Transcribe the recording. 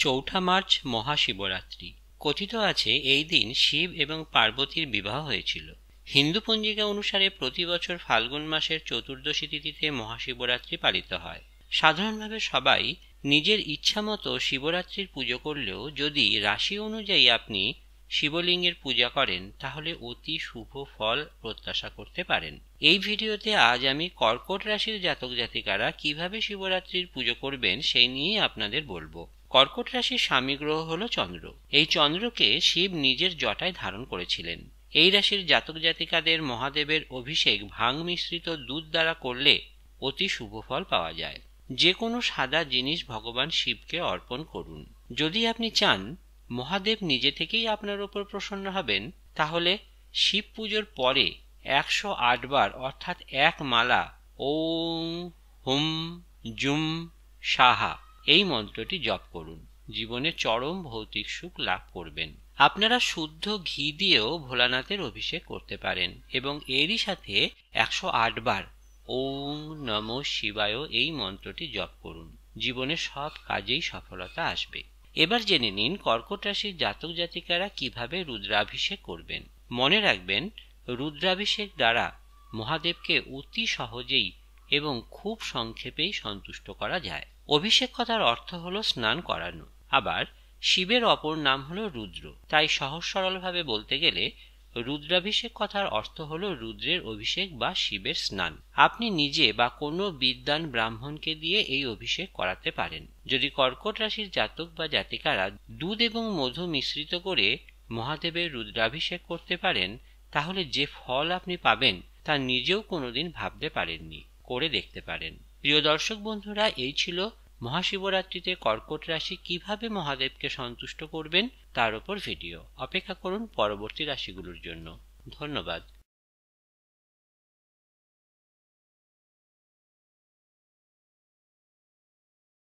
চৌঠা মার্চ মহাশিবরাত্রি। কথিত আছে, এই দিন শিব এবং পার্বতীর বিবাহ হয়েছিল। হিন্দু পঞ্জিকা অনুসারে প্রতি বছর ফাল্গুন মাসের চতুর্দশী তিথিতে মহাশিবরাত্রি পালিত হয়। সাধারণভাবে সবাই নিজের ইচ্ছা মতো শিবরাত্রির পুজো করলেও যদি রাশি অনুযায়ী আপনি শিবলিঙ্গের পূজা করেন, তাহলে অতি শুভ ফল প্রত্যাশা করতে পারেন। এই ভিডিওতে আজ আমি কর্কট রাশির জাতক জাতিকারা কীভাবে শিবরাত্রির পুজো করবেন সেই নিয়ে আপনাদের বলব। কর্কট রাশির স্বামী গ্রহ হল চন্দ্র। এই চন্দ্রকে শিব নিজের জটায় ধারণ করেছিলেন। এই রাশির জাতক জাতিকাদের মহাদেবের অভিষেক ভাং মিশ্রিত দুধ দ্বারা করলে অতি শুভ ফল পাওয়া যায়। যে কোনো সাদা জিনিস ভগবান শিবকে অর্পণ করুন। যদি আপনি চান মহাদেব নিজে থেকেই আপনার ওপর প্রসন্ন হবেন, তাহলে শিব পুজোর পরে একশো বার, অর্থাৎ এক মালা, ওম, হুম, জুম, সাহা, এই মন্ত্রটি জপ করুন। জীবনে চরম ভৌতিক সুখ লাভ করবেন। আপনারা শুদ্ধ ঘি দিয়েও ভোলানাথের অভিষেক করতে পারেন, এবং এরই সাথে একশো বার, ওম নম শিবায়, এই মন্ত্রটি জপ করুন। জীবনে সব কাজেই সফলতা আসবে। এবার জেনে নিন কর্কট রাশির জাতক জাতিকারা কীভাবে রুদ্রাভিষেক করবেন। মনে রাখবেন, রুদ্রাভিষেক দ্বারা মহাদেবকে অতি সহজেই এবং খুব সংক্ষেপেই সন্তুষ্ট করা যায়। অভিষেক কথার অর্থ হল স্নান করানো। আবার শিবের অপর নাম হল রুদ্র। তাই সহজ সরলভাবে বলতে গেলে রুদ্রাভিষেক কথার অর্থ হলো রুদ্রের অভিষেক বা শিবের স্নান। আপনি নিজে বা কোনো বিদ্যান ব্রাহ্মণকে দিয়ে এই অভিষেক করাতে পারেন। যদি কর্কট রাশির জাতক বা জাতিকারা দুধ এবং মধু মিশ্রিত করে মহাদেবের রুদ্রাভিষেক করতে পারেন, তাহলে যে ফল আপনি পাবেন তা নিজেও কোনোদিন ভাবতে পারেননি, করে দেখতে পারেন। প্রিয় দর্শক বন্ধুরা, এই ছিল মহাশিবরাত্রিতে কর্কট রাশি কীভাবে মহাদেবকে সন্তুষ্ট করবেন, তার উপর ভিডিও অপেক্ষা করুন পরবর্তী রাশিগুলোর জন্য। ধন্যবাদ।